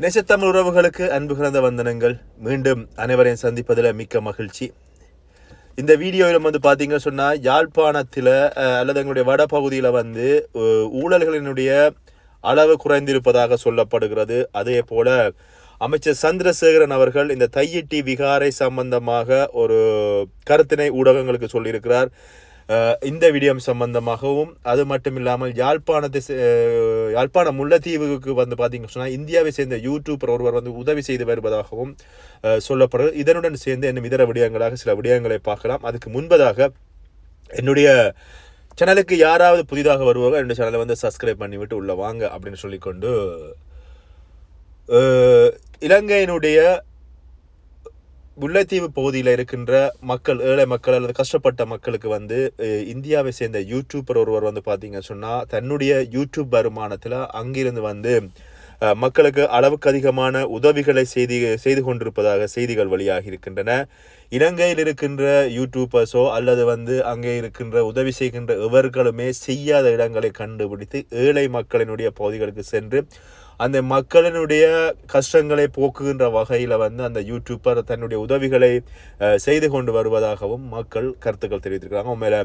நெசத்தமிழ் உறவுகளுக்கு அன்பு கலந்த வந்தனங்கள். மீண்டும் அனைவரையும் சந்திப்பதில் மிக்க மகிழ்ச்சி. இந்த வீடியோவில் வந்து பார்த்தீங்கன்னு சொன்னால் யாழ்ப்பாணத்தில் அல்லது எங்களுடைய வட பகுதியில் வந்து ஊழல்களினுடைய அளவு குறைந்திருப்பதாக சொல்லப்படுகிறது. அதே போல் அமைச்சர் சந்திரசேகரன் அவர்கள் இந்த தையிட்டி விகாரை சம்பந்தமாக ஒரு கருத்தினை ஊடகங்களுக்கு சொல்லியிருக்கிறார். இந்த விடயம் சம்பந்தமாகவும் அது மட்டும் இல்லாமல் யாழ்ப்பாணத்தை யாழ்ப்பாணம் முல்லைத்தீவுக்கு வந்து பார்த்தீங்கன்னு சொன்னால் இந்தியாவை சேர்ந்த யூடியூபர் ஒருவர் வந்து உதவி செய்து வருவதாகவும் அஹ், சொல்லப்படுறது இதனுடன் சேர்ந்து இன்னும் இதர விடயங்களாக சில விடயங்களை பார்க்கலாம். அதுக்கு முன்பதாக என்னுடைய சேனலுக்கு யாராவது புதிதாக வருவாங்க என்னுடைய சேனலை வந்து சப்ஸ்கிரைப் பண்ணிவிட்டு உள்ளே வாங்க அப்படின்னு சொல்லிக்கொண்டு இலங்கையினுடைய முல்லைத்தீவு பகுதியில் இருக்கின்ற மக்கள் ஏழை மக்கள் அல்லது கஷ்டப்பட்ட மக்களுக்கு வந்து இந்தியாவை சேர்ந்த யூடியூபர் ஒருவர் வந்து பார்த்தீங்க சொன்னால் தன்னுடைய யூடியூப் வருமானத்தில் அங்கிருந்து வந்து மக்களுக்கு அளவுக்கு அதிகமான உதவிகளை செய்தி செய்து கொண்டிருப்பதாக செய்திகள் வெளியாகி இருக்கின்றன. இலங்கையில் இருக்கின்ற யூடியூபர்ஸோ அல்லது வந்து அங்கே இருக்கின்ற உதவி செய்கின்ற எவர்களுமே செய்யாத இடங்களை கண்டுபிடித்து ஏழை மக்களினுடைய பகுதிகளுக்கு சென்று அந்த மக்களினுடைய கஷ்டங்களை போக்குகின்ற வகையில் வந்து அந்த யூடியூப்பர் தன்னுடைய உதவிகளை செய்து கொண்டு வருவதாகவும் மக்கள் கருத்துக்கள் தெரிவித்திருக்கிறாங்க. உண்மையில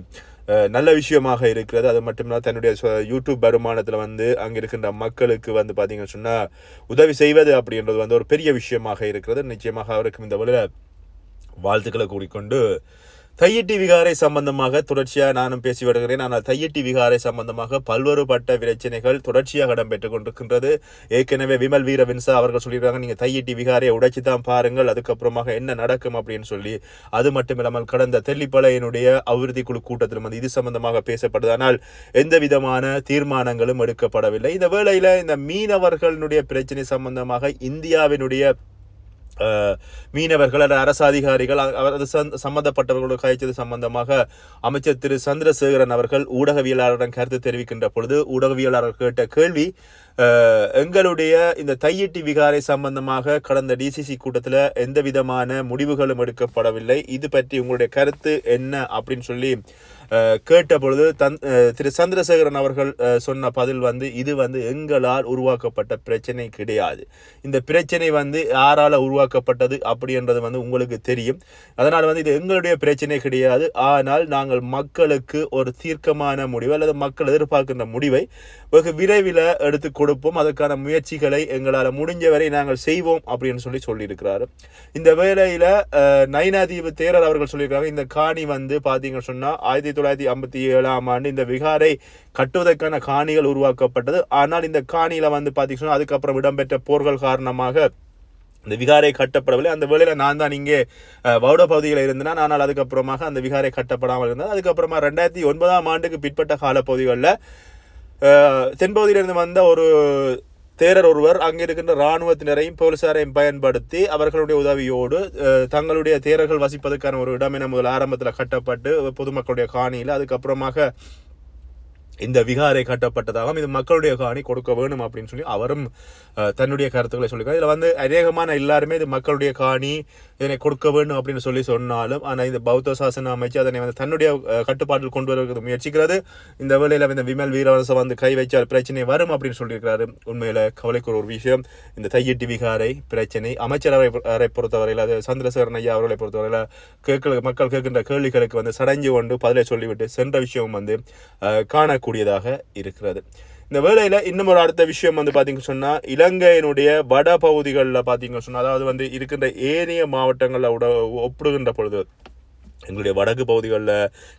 நல்ல விஷயமாக இருக்கிறது. அது மட்டும் இல்லாமல் தன்னுடைய சொ- யூடியூப் வருமானத்தில் வந்து அங்கே இருக்கின்ற மக்களுக்கு வந்து பார்த்தீங்கன்னு சொன்னால் உதவி செய்வது அப்படின்றது வந்து ஒரு பெரிய விஷயமாக இருக்கிறது. நிச்சயமாக அவருக்கும் இந்த வழியில் வாழ்த்துக்களை கூறிக்கொண்டு தையிட்டி விகாரை சம்பந்தமாக தொடர்ச்சியாக நானும் பேசி வருகிறேன். ஆனால் தையிட்டி விகாரை சம்பந்தமாக பல்வேறுபட்ட பிரச்சனைகள் தொடர்ச்சியாக இடம்பெற்றுக் கொண்டிருக்கின்றது. ஏற்கனவே விமல் வீரவின்சா அவர்கள் சொல்லியிருக்காங்க நீங்கள் தையிட்டி விகாரையை உடைச்சி தான் பாருங்கள் அதுக்கப்புறமாக என்ன நடக்கும்? அப்படின்னு சொல்லி. அது மட்டும் இல்லாமல் கடந்த தெல்லிப்பளையனுடைய அபிவிருத்தி குழு கூட்டத்திலும் வந்து இது சம்பந்தமாக பேசப்படுது ஆனால் எந்த விதமான தீர்மானங்களும் எடுக்கப்படவில்லை. இந்த வேளையில் இந்த மீனவர்களுடைய பிரச்சனை சம்பந்தமாக இந்தியாவினுடைய மீனவர்கள் அல்லது அரசு அதிகாரிகள் அவரது சம்பந்தப்பட்டவர்களோடு கழிச்சது சம்பந்தமாக அமைச்சர் திரு சந்திரசேகரன் அவர்கள் ஊடகவியலாளரிடம் கருத்து தெரிவிக்கின்ற பொழுது ஊடகவியலாளர் கேட்ட கேள்வி எங்களுடைய இந்த தையிட்டி விகாரை சம்பந்தமாக கடந்த டிசிசி கூட்டத்தில் எந்த விதமான முடிவுகளும் எடுக்கப்படவில்லை. இது பற்றி உங்களுடைய கருத்து என்ன அப்படின்னு சொல்லி கேட்ட பொழுது தன் திரு சந்திரசேகரன் அவர்கள் சொன்ன பதில் வந்து இது வந்து எங்களால் உருவாக்கப்பட்ட பிரச்சனை கிடையாது. இந்த பிரச்சனை வந்து யாரால் உருவாக்கப்பட்டது அப்படின்றது வந்து உங்களுக்கு தெரியும். அதனால் வந்து இது எங்களுடைய பிரச்சனை கிடையாது. ஆனால் நாங்கள் மக்களுக்கு ஒரு தீர்க்கமான முடிவு அல்லது மக்கள் எதிர்பார்க்கின்ற முடிவை வெகு விரைவில் எடுத்து கொடுப்போம். அதுக்கான முயற்சிகளை எங்களால் முடிஞ்ச வரை நாங்கள் செய்வோம் அப்படின்னு சொல்லி சொல்லியிருக்கிறாரு. இந்த வேளையில் நைனாதீவு தேரர் அவர்கள் சொல்லியிருக்காங்க இந்த காணி வந்து பார்த்தீங்கன்னு சொன்னால் ஆயிரத்தி தொள்ளாயிரத்தி ஐம்பத்தி ஏழாம் ஆண்டு இந்த விகாரை கட்டுவதற்கான காணிகள் உருவாக்கப்பட்டது. ஆனால் இந்த காணியில் வந்து பார்த்தீங்கன்னு அதுக்கப்புறம் இடம்பெற்ற போர்கள் காரணமாக இந்த விகாரை கட்டப்படவில்லை. அந்த வேளையில் நான் தான் இங்கே அஹ், வவுட பகுதியில் இருந்தேன். ஆனால் அதுக்கப்புறமாக அந்த விகாரை கட்டப்படாமல் இருந்தேன். அதுக்கப்புறமா ரெண்டாயிரத்தி ஒன்பதாம் ஆண்டுக்கு பிற்பட்ட காலப்பகுதிகளில் தென்பகுதியிலிருந்து வந்த ஒரு தேரர் ஒருவர் அங்கே இருக்கின்ற இராணுவத்தினரையும் போலீசாரையும் பயன்படுத்தி அவர்களுடைய உதவியோடு தங்களுடைய தேரர்கள் வசிப்பதற்கான ஒரு இடம் என முதல் ஆரம்பத்தில் கட்டப்பட்டு பொதுமக்களுடைய காணியில் அதுக்கப்புறமாக இந்த விகாரை கட்டப்பட்டதாகவும் இது மக்களுடைய காணி கொடுக்க வேணும் அப்படின்னு சொல்லி அவரும் தன்னுடைய கருத்துக்களை சொல்லியிருக்காரு. இதில் வந்து அநேகமான எல்லாருமே இது மக்களுடைய காணி இதனை கொடுக்க வேண்டும் அப்படின்னு சொல்லி சொன்னாலும் ஆனால் இந்த பௌத்த சாசன அமைச்சு அதனை வந்து தன்னுடைய கட்டுப்பாட்டில் கொண்டு வருவதற்கு முயற்சிக்கிறது. இந்த வேளையில் இந்த விமல் வீரவசம் வந்து கை வைச்சால் பிரச்சனை வரும் அப்படின்னு சொல்லியிருக்கிறாரு. உண்மையில் கவலைக்குற ஒரு விஷயம். இந்த தையிட்டு விகாரை பிரச்சனை அமைச்சரவை அறை பொறுத்தவரையில் அது சந்திரசேகரன் ஐயா அவர்களை பொறுத்தவரையில் கேட்க மக்கள் கேட்கின்ற கேள்விகளுக்கு வந்து சடைஞ்சு கொண்டு பதிலை சொல்லிவிட்டு சென்ற விஷயம் வந்து காணக்கூடியதாக இருக்கிறது. இந்த வேலையில் இன்னும் ஒரு அடுத்த விஷயம் வந்து பார்த்திங்க சொன்னால் இலங்கையினுடைய வட பகுதிகளில் பார்த்தீங்கன்னு சொன்னால் அதாவது வந்து இருக்கின்ற ஏனைய மாவட்டங்களில் உட ஒப்பிடுகின்ற பொழுது எங்களுடைய வடக்கு பகுதிகளில்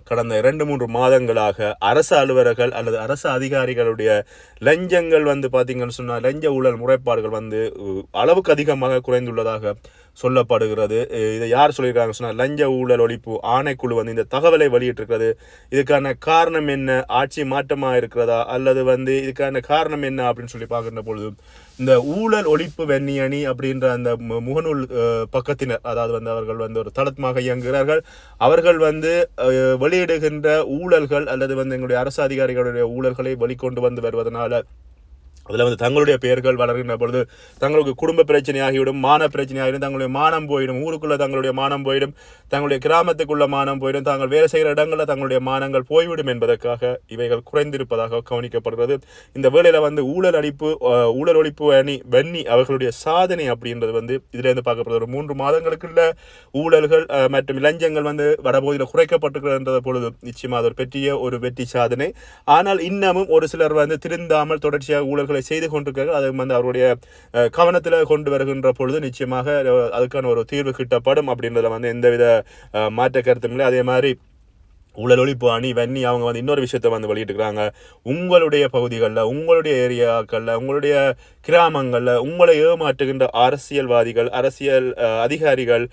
கடந்த இரண்டு மூன்று மாதங்களாக அரசு அலுவலர்கள் அல்லது அரசு அதிகாரிகளுடைய லஞ்சங்கள் வந்து பார்த்தீங்கன்னு சொன்னால் லஞ்ச ஊழல் முறைப்பாடுகள் வந்து அளவுக்கு அதிகமாக குறைந்துள்ளதாக சொல்லப்படுகிறது. இதை யார் சொல்லியிருக்காங்க சொன்னால் லஞ்ச ஊழல் ஒழிப்பு ஆணைக்குழு வந்து இந்த தகவலை வெளியிட்டிருக்கிறது. இதுக்கான காரணம் என்ன? ஆட்சி மாற்றமாக இருக்கிறதா? அல்லது வந்து இதுக்கான காரணம் என்ன அப்படின்னு சொல்லி பார்க்கின்ற பொழுது இந்த ஊழல் ஒழிப்பு வெண்ணியணி அப்படின்ற அந்த மு- முகநூல் பக்கத்தினர் அதாவது வந்து அவர்கள் வந்து ஒரு தளத்மாக இயங்குகிறார்கள். அவர்கள் வந்து வெளியிடுகின்ற ஊழல்கள் அல்லது வந்து எங்களுடைய அரசு அதிகாரிகளுடைய ஊழல்களை வெளிக்கொண்டு வந்து வருவதனால அதில் வந்து தங்களுடைய பெயர்கள் வளர்கின்ற பொழுது தங்களுக்கு குடும்ப பிரச்சனை ஆகிவிடும் மான பிரச்சனை ஆகிடும் தங்களுடைய மானம் போயிடும் ஊருக்குள்ளே தங்களுடைய மானம் போயிடும் தங்களுடைய கிராமத்துக்குள்ள மானம் போயிடும் தாங்கள் வேலை செய்கிற இடங்களில் தங்களுடைய மானங்கள் போய்விடும் என்பதற்காக இவைகள் குறைந்திருப்பதாக கவனிக்கப்படுகிறது. இந்த வேலையில் வந்து ஊழல் அடிப்பு ஊழல் ஒழிப்பு அணி வன்னி அவர்களுடைய சாதனை அப்படின்றது வந்து இதிலேருந்து பார்க்கப்படுது. ஒரு மூன்று மாதங்களுக்குள்ள ஊழல்கள் மற்றும் இளைஞங்கள் வந்து வடபகுதியில் குறைக்கப்பட்டிருக்கின்ற பொழுது நிச்சயமாக அது ஒரு பெற்றிய ஒரு வெற்றி சாதனை. ஆனால் இன்னமும் ஒரு சிலர் வந்து திருந்தாமல் தொடர்ச்சியாக ஊழல்களை செய்து கொண்டிருக்கிறார்கள். அது வந்து அவருடைய கவனத்தில் கொண்டு வருகின்ற பொழுது நிச்சயமாக அதுக்கான ஒரு தீர்வு கிட்டப்படும் அப்படின்றதுல வந்து எந்தவித மாற்ற கருத்தும் இல்லை. அதே மாதிரி ஊழல் ஒழிப்பு அணி வன்னி அவங்க வந்து இன்னொரு விஷயத்தை வந்து வெளியிட்டுக்கிறாங்க உங்களுடைய பகுதிகளில் உங்களுடைய ஏரியாக்களில் உங்களுடைய கிராமங்களில் உங்களை ஏமாற்றுகின்ற அரசியல்வாதிகள் அரசியல் அதிகாரிகள்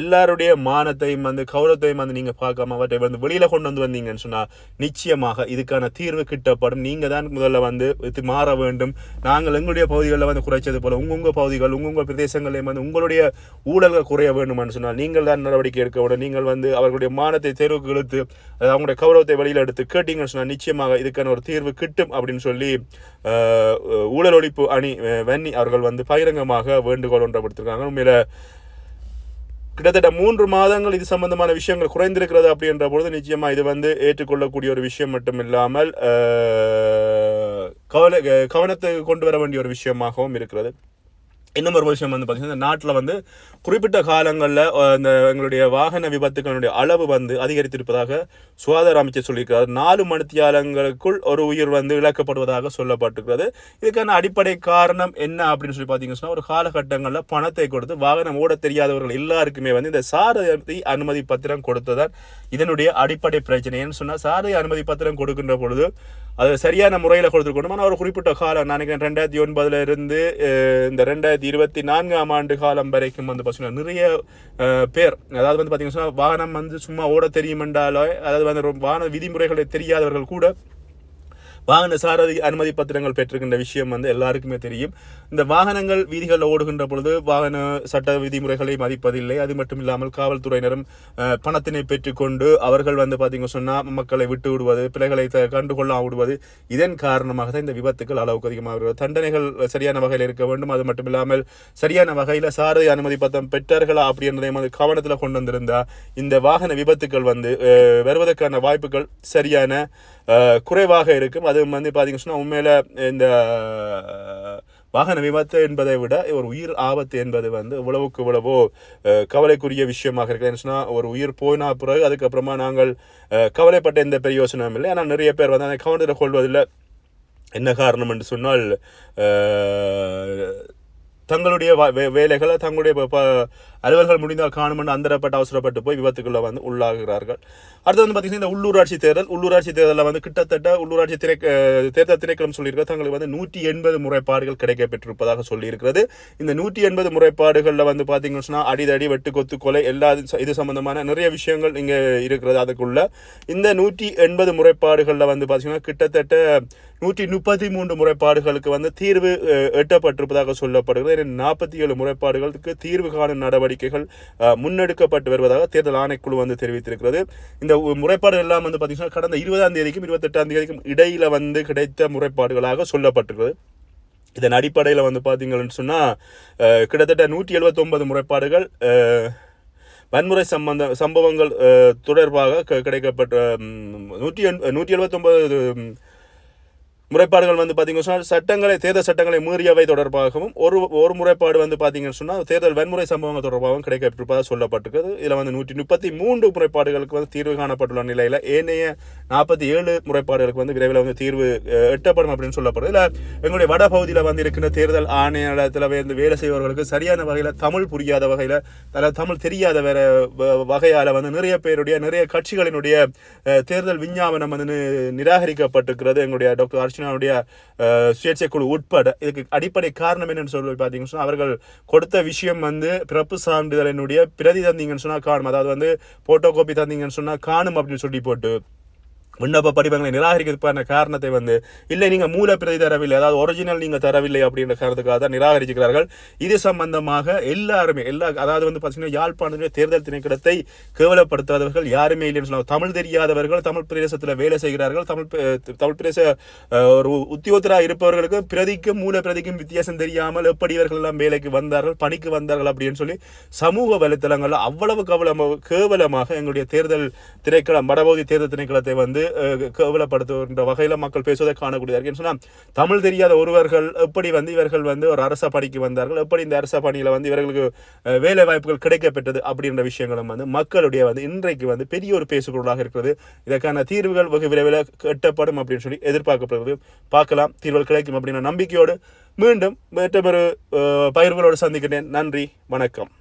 எல்லாருடைய மானத்தையும் வந்து கௌரவத்தையும் வந்து நீங்கள் பார்க்காம அவற்றை வந்து வெளியில் கொண்டு வந்து வந்தீங்கன்னு சொன்னால் நிச்சயமாக இதுக்கான தீர்வு கிட்டப்படும். நீங்கள் தான் முதல்ல வந்து இது மாற வேண்டும். நாங்கள் எங்களுடைய பகுதிகளில் வந்து குறைச்சது போல் உங்கள் பகுதிகள் உங்கள் பிரதேசங்களையும் வந்து உங்களுடைய ஊழல்கள் குறைய வேண்டும்னு சொன்னால் நீங்கள் தான் நடவடிக்கை எடுக்க வேண்டும். நீங்கள் வந்து அவர்களுடைய மானத்தை தேர்வுக்கு இழுத்து அவங்களுடைய கௌரவத்தை வெளியில் எடுத்து கேட்டீங்கன்னு சொன்னால் நிச்சயமாக இதுக்கான ஒரு தீர்வு கிட்டும் அப்படின்னு சொல்லி ஊழல் ஒழிப்பு அணி வனி வன்னி அவர்கள் வந்து பகிரங்கமாக வேண்டுகோள் ஒன்றை விடுத்திருக்காங்க. கிட்டத்தட்ட மூன்று மாதங்கள் இது சம்பந்தமான விஷயங்கள் குறைந்திருக்கிறது அப்படின்ற பொழுது நிச்சயமாக இது வந்து ஏற்றுக்கொள்ளக்கூடிய ஒரு விஷயம் மட்டும் இல்லாமல் கவலை கவனத்தை கொண்டு வர வேண்டிய ஒரு விஷயமாகவும் இருக்கிறது. இன்னும் ஒரு விஷயம் வந்து பார்த்தீங்கன்னா இந்த நாட்டில் வந்து குறிப்பிட்ட காலங்களில் இந்த எங்களுடைய வாகன விபத்துகளுடைய அளவு வந்து அதிகரித்திருப்பதாக சுகாதார அமைச்சர் சொல்லியிருக்கிறார். நாலு மணித்தியாலங்களுக்குள் ஒரு உயிர் வந்து இழக்கப்படுவதாக சொல்லப்பட்டிருக்கிறது. இதுக்கான அடிப்படை காரணம் என்ன அப்படின்னு சொல்லி பார்த்தீங்கன்னா ஒரு காலகட்டங்களில் பணத்தை கொடுத்து வாகனம் ஓட தெரியாதவர்கள் எல்லாருக்குமே வந்து இந்த சாரதி அனுமதி பத்திரம் கொடுத்ததான் இதனுடைய அடிப்படை பிரச்சனை. ஏன்னு சொன்னால் சாரதி அனுமதி பத்திரம் கொடுக்கின்ற பொழுது அது சரியான முறையில் கொடுத்துருக்கணும். ஆனால் ஒரு குறிப்பிட்ட காலம் நான் நினைக்கிறேன் ரெண்டாயிரத்தி ஒன்பதுல இருந்து இந்த ரெண்டாயிரத்தி இருபத்தி நான்காம் ஆண்டு காலம் வரைக்கும் வந்து பார்த்தீங்கன்னா நிறைய பேர் அதாவது வந்து பார்த்தீங்கன்னா வாகனம் வந்து சும்மா ஓட தெரியுமென்றாலோ அதாவது வந்து ரொம்ப வாகன விதிமுறைகளை தெரியாதவர்கள் கூட வாகன சாரதி அனுமதி பத்திரங்கள் பெற்றிருக்கின்ற விஷயம் வந்து எல்லாருக்குமே தெரியும். இந்த வாகனங்கள் வீதிகளில் ஓடுகின்ற பொழுது வாகன சட்ட விதிமுறைகளை மதிப்பதில்லை. அது மட்டும் இல்லாமல் காவல்துறையினரும் பணத்தினை பெற்றுக்கொண்டு அவர்கள் வந்து பார்த்தீங்க சொன்னால் மக்களை விட்டு விடுவது பிள்ளைகளை த- கண்டுகொள்ளா விடுவது இதன் காரணமாக தான் இந்த விபத்துக்கள் அளவுக்கு அதிகமாக வருகிறது. தண்டனைகள் சரியான வகையில் இருக்க வேண்டும். அது மட்டும் இல்லாமல் சரியான வகையில் சாரதி அனுமதி பத்திரம் பெற்றார்களா அப்படின்றதை வந்து கவனத்தில் கொண்டு வந்திருந்தா இந்த வாகன விபத்துக்கள் வந்து வருவதற்கான வாய்ப்புகள் சரியான குறைவாக இருக்கும். அது வந்து பார்த்திங்க சொன்னால் உண்மையில் இந்த வாகன விபத்து என்பதை விட ஒரு உயிர் ஆபத்து என்பது வந்து இவ்வளவுக்கு இவ்வளவோ கவலைக்குரிய விஷயமாக இருக்குது ஏன்னு சொன்னால் ஒரு உயிர் போயினா பிறகு அதுக்கப்புறமா நாங்கள் கவலைப்பட்ட எந்த பிரயோசனமும் இல்லை. ஆனால் நிறைய பேர் வந்து அதை கவனத்தில் கொள்வதில்லை. என்ன காரணம் என்று சொன்னால் தங்களுடைய வே- வேலைகளை தங்களுடைய அலுவல்கள் முடிந்தால் காணுமென்று அந்தரப்பட்டு அவசரப்பட்டு போய் விபத்துக்குள்ளே வந்து உள்ளாகிறார்கள். அடுத்து வந்து பார்த்தீங்கன்னா இந்த உள்ளூராட்சி தேர்தல் உள்ளூராட்சி தேர்தலில் வந்து கிட்டத்தட்ட உள்ளூராட்சி திரை தேர்தல் திரைக்களம் சொல்லியிருக்கிறது. தங்களுக்கு வந்து நூற்றி எண்பது முறைப்பாடுகள் கிடைக்கப்பெற்றிருப்பதாக சொல்லியிருக்கிறது. இந்த நூற்றி எண்பது முறைப்பாடுகளில் வந்து பார்த்தீங்கன்னு சொன்னால் அடிதடி வெட்டு கொத்து கொலை எல்லா இது சம்மந்தமான சம்பந்தமான நிறைய விஷயங்கள் இங்கே இருக்கிறது அதுக்குள்ள. இந்த நூற்றி எண்பது முறைப்பாடுகளில் வந்து பார்த்தீங்கன்னா கிட்டத்தட்ட நூற்றி முப்பத்தி மூன்று முறைப்பாடுகளுக்கு வந்து தீர்வு எட்டப்பட்டிருப்பதாக சொல்லப்படுகிறது. நாற்பத்தி ஏழு முறைப்பாடுகளுக்கு தீர்வு காணும் நடவடிக்கை நடவடிக்கைகள் முன்னெடுக்கப்பட்டு வருவதாக தேர்தல் ஆணைக்குழு வந்து தெரிவித்திருக்கிறது. இந்த முறைப்பாடு எல்லாம் வந்து பார்த்தீங்கன்னா கடந்த இருபதாம் தேதிக்கும் இருபத்தெட்டாம் தேதிக்கும் இடையில் வந்து கிடைத்த முறைப்பாடுகளாக சொல்லப்பட்டிருக்கிறது. இதன் அடிப்படையில் வந்து பார்த்தீங்கன்னு சொன்னால் கிட்டத்தட்ட நூற்றி எழுபத்தொன்பது முறைப்பாடுகள் வன்முறை சம்பந்த சம்பவங்கள் தொடர்பாக க- கிடைக்கப்பட்ட நூற்றி எண் நூற்றி எழுபத்தொன்பது முறைப்பாடுகள் வந்து பார்த்தீங்கன்னு சொன்னால் சட்டங்களை தேர்தல் சட்டங்களை மீறியவை தொடர்பாகவும் ஒரு ஒரு முறைப்பாடு வந்து பார்த்தீங்கன்னு சொன்னால் தேர்தல் வன்முறை சம்பவங்கள் தொடர்பாகவும் கிடைக்கப்பட்டிருப்பதாக சொல்லப்பட்டிருக்கிறது. இதில் வந்து நூற்றி முப்பத்தி மூன்று முறைப்பாடுகளுக்கு வந்து தீர்வு காணப்பட்டுள்ள நிலையில் ஏனைய நாற்பத்தி ஏழு முறைப்பாடுகளுக்கு வந்து விரைவில் வந்து தீர்வு எட்டப்படும் அப்படின்னு சொல்லப்படுது. இல்லை எங்களுடைய வட பகுதியில் வந்து இருக்கின்ற தேர்தல் ஆணையத்தில் வந்து வேலை செய்பவர்களுக்கு சரியான வகையில் தமிழ் புரியாத வகையில் அதாவது தமிழ் தெரியாத வேற வ- வந்து நிறைய பேருடைய நிறைய கட்சிகளினுடைய தேர்தல் விஞ்ஞாபனம் வந்து நிராகரிக்கப்பட்டிருக்கிறது. எங்களுடைய டாக்டர் அர்ச்சனா அஹ், சுயேட்சை குழு உட்பட இதுக்கு அடிப்படை காரணம் என்னன்னு சொல்லி பார்த்தீங்கன்னு அவர்கள் கொடுத்த விஷயம் வந்து பிறப்பு சான்றிதழினுடைய பிரதி தந்தீங்கன்னு சொன்னால் காணும். அதாவது வந்து போட்டோ காப்பி தந்தீங்கன்னு சொன்னால் காணும் அப்படின்னு சொல்லி போட்டு விண்ணப்ப படிவங்களை நிராகரிக்கிறதுக்கான காரணத்தை வந்து இல்லை நீங்கள் மூல பிரதி தரவில்லை அதாவது ஒரிஜினல் நீங்கள் தரவில்லை அப்படின்ற காரணத்துக்காக தான் நிராகரிக்கிறார்கள் இது சம்பந்தமாக எல்லாருமே எல்லா அதாவது வந்து பார்த்தீங்கன்னா யாழ்ப்பாணத்துடைய தேர்தல் திணைக்களத்தை கேவலப்படுத்தாதவர்கள் யாருமே இல்லைன்னு சொல்லுவாங்க தமிழ் தெரியாதவர்கள் தமிழ் பிரதேசத்தில் வேலை செய்கிறார்கள். தமிழ் தமிழ் பிரதேச ஒரு உத்தியோகத்தராக இருப்பவர்களுக்கு பிரதிக்கும் மூல பிரதிக்கும் வித்தியாசம் தெரியாமல் எப்படி இவர்கள் எல்லாம் வேலைக்கு வந்தார்கள் பணிக்கு வந்தார்கள் அப்படின்னு சொல்லி சமூக வலைத்தளங்களில் அவ்வளவு கவலமாக கேவலமாக எங்களுடைய தேர்தல் திரைக்களம் வடபகுதி தேர்தல் திணைக்களத்தை வந்து கேவலப்படுத்துகின்ற வகையில் மக்கள் பேசுவதை காணக்கூடியதாக சொன்னால் தமிழ் தெரியாத ஒருவர்கள் எப்படி வந்து இவர்கள் வந்து ஒரு அரச பணிக்கு வந்தார்கள் எப்படி இந்த அரச பணியில் வந்து இவர்களுக்கு வேலை வாய்ப்புகள் கிடைக்கப்பெற்றது அப்படின்ற விஷயங்களும் வந்து மக்களுடைய வந்து இன்றைக்கு வந்து பெரிய ஒரு பேசுபொருளாக இருக்கிறது. இதற்கான தீர்வுகள் வெகு விரைவில் கட்டப்படும் அப்படின்னு சொல்லி எதிர்பார்க்கப்படுகிறது பார்க்கலாம் தீர்வுகள் கிடைக்கும் அப்படின்ற நம்பிக்கையோடு மீண்டும் மற்றொரு பயிர்களோடு சந்திக்கிறேன். நன்றி வணக்கம்.